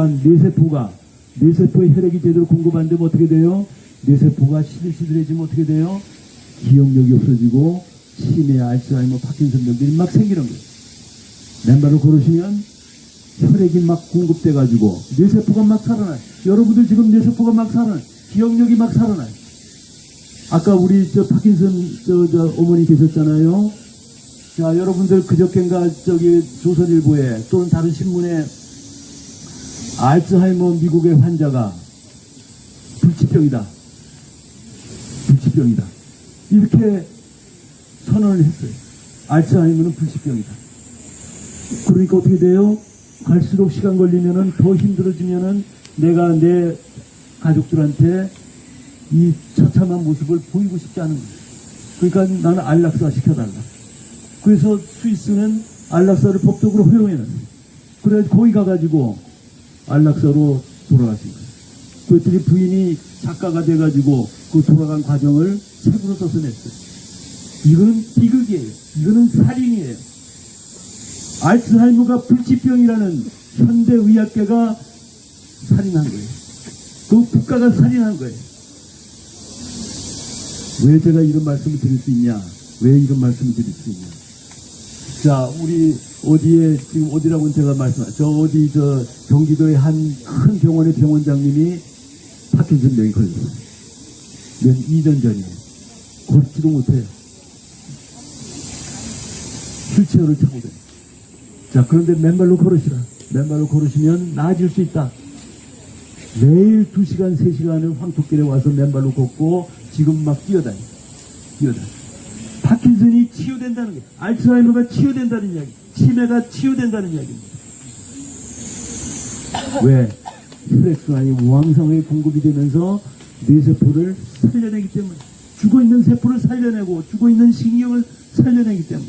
자, 뇌세포가, 뇌세포의 혈액이 제대로 공급 안 되면 어떻게 돼요? 뇌세포가 시들시들해지면 어떻게 돼요? 기억력이 없어지고, 치매, 알츠하이머, 파킨슨 병들이 막 생기는 거예요. 맨발로 걸으시면 혈액이 막 공급돼가지고, 뇌세포가 막 살아나요. 여러분들 지금 뇌세포가 막 살아나요. 기억력이 막 살아나요. 아까 우리 저 파킨슨 저, 저 어머니 계셨잖아요. 자, 여러분들 그저께인가 저기 조선일보에 또는 다른 신문에 알츠하이머 미국의 환자가 불치병이다. 불치병이다. 이렇게 선언을 했어요. 알츠하이머는 불치병이다. 그러니까 어떻게 돼요? 갈수록 시간 걸리면은 더 힘들어지면은 내가 내 가족들한테 이 처참한 모습을 보이고 싶지 않은 거예요. 그러니까 나는 안락사 시켜달라. 그래서 스위스는 안락사를 법적으로 허용해놨어요. 그래 거기 가가지고 안락사로 돌아가신 거예요. 그랬더니 부인이 작가가 돼가지고 그 돌아간 과정을 책으로 써서 냈어요. 이거는 비극이에요. 이거는 살인이에요. 알츠하이머가 불치병이라는 현대의학계가 살인한 거예요. 그 국가가 살인한 거예요. 왜 제가 이런 말씀을 드릴 수 있냐? 왜 이런 말씀을 드릴 수 있냐? 자, 우리 어디에 지금 어디라고 제가 말씀, 저 어디 저 경기도의 한 큰 병원의 병원장님이 파킨슨 병이 걸렸어요. 몇 2년 전이에요. 걷지도 못해요. 휠체어를 타고 다녀요. 자, 그런데 맨발로 걸으시라. 맨발로 걸으시면 나아질 수 있다. 매일 2시간, 3시간을 황토길에 와서 맨발로 걷고 지금 막 뛰어다니. 뛰어다니. 파킨슨이 치유된다는 게, 알츠하이머가 치유된다는 이야기, 치매가 치유된다는 이야기입니다. 왜? 혈액순환이 왕성하게 공급이 되면서 뇌세포를 살려내기 때문에 죽어있는 세포를 살려내고 죽어있는 신경을 살려내기 때문에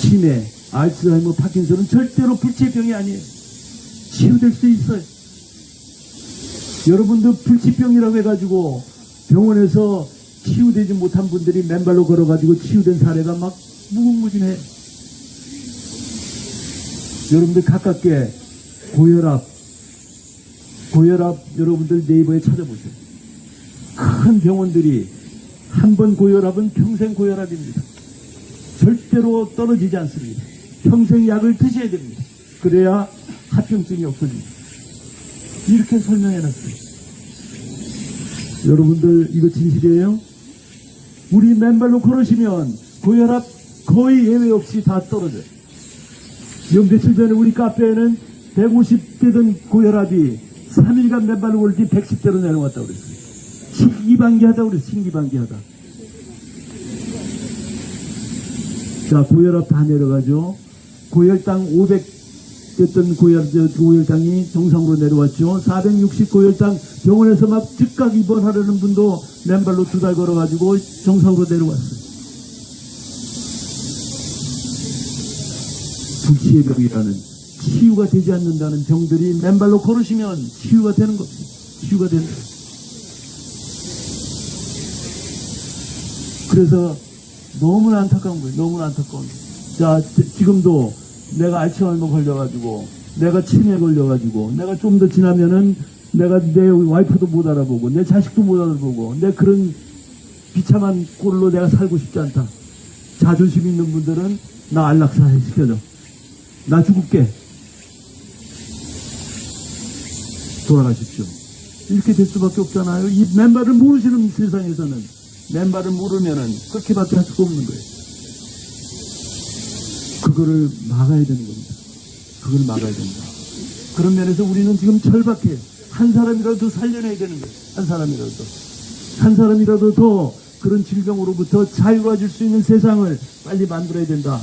치매, 알츠하이머, 파킨슨은 절대로 불치병이 아니에요. 치유될 수 있어요. 여러분도 불치병이라고 해가지고 병원에서 치유되지 못한 분들이 맨발로 걸어가지고 치유된 사례가 막 무궁무진해요. 여러분들 가깝게 고혈압, 고혈압 여러분들 네이버에 찾아보세요. 큰 병원들이 한 번 고혈압은 평생 고혈압입니다. 절대로 떨어지지 않습니다. 평생 약을 드셔야 됩니다. 그래야 합병증이 없어집니다. 이렇게 설명해 놨어요. 여러분들 이거 진실이에요? 우리 맨발로 걸으시면 고혈압 거의 예외 없이 다 떨어져요. 요 며칠 전에 우리 카페에는 150대던 고혈압이 3일간 맨발로 걸을 때 110대로 내려왔다고 그랬어요. 신기반기하다고 그랬어요. 신기반기하다. 자, 고혈압 다 내려가죠. 고혈당 500 됐던 고혈, 저, 고혈당이 정상으로 내려왔죠. 460 고혈당 병원에서 막 즉각 입원하려는 분도 맨발로 두 달 걸어가지고 정상으로 내려왔어요. 불치의 병이라는 치유가 되지 않는다는 병들이 맨발로 걸으시면 치유가 되는 겁니다. 치유가 된다. 그래서 너무나 안타까운 거예요. 너무나 안타까운 거예요. 자, 지- 지금도 내가 알츠하이머 걸려가지고, 내가 치매 걸려가지고, 내가 좀 더 지나면은 내가 내 와이프도 못 알아보고, 내 자식도 못 알아보고, 내 그런 비참한 꼴로 내가 살고 싶지 않다. 자존심 있는 분들은 나 안락사 시켜줘. 나 죽을게. 돌아가십시오. 이렇게 될 수밖에 없잖아요. 이 맨발을 모르시는 세상에서는 맨발을 모르면은 그렇게밖에 할 수가 없는 거예요. 그거를 막아야 되는 겁니다. 그걸 막아야 된다. 그런 면에서 우리는 지금 절박해요. 한 사람이라도 더 살려내야 되는 거예요. 한 사람이라도. 한 사람이라도 더 그런 질병으로부터 자유로워질 수 있는 세상을 빨리 만들어야 된다.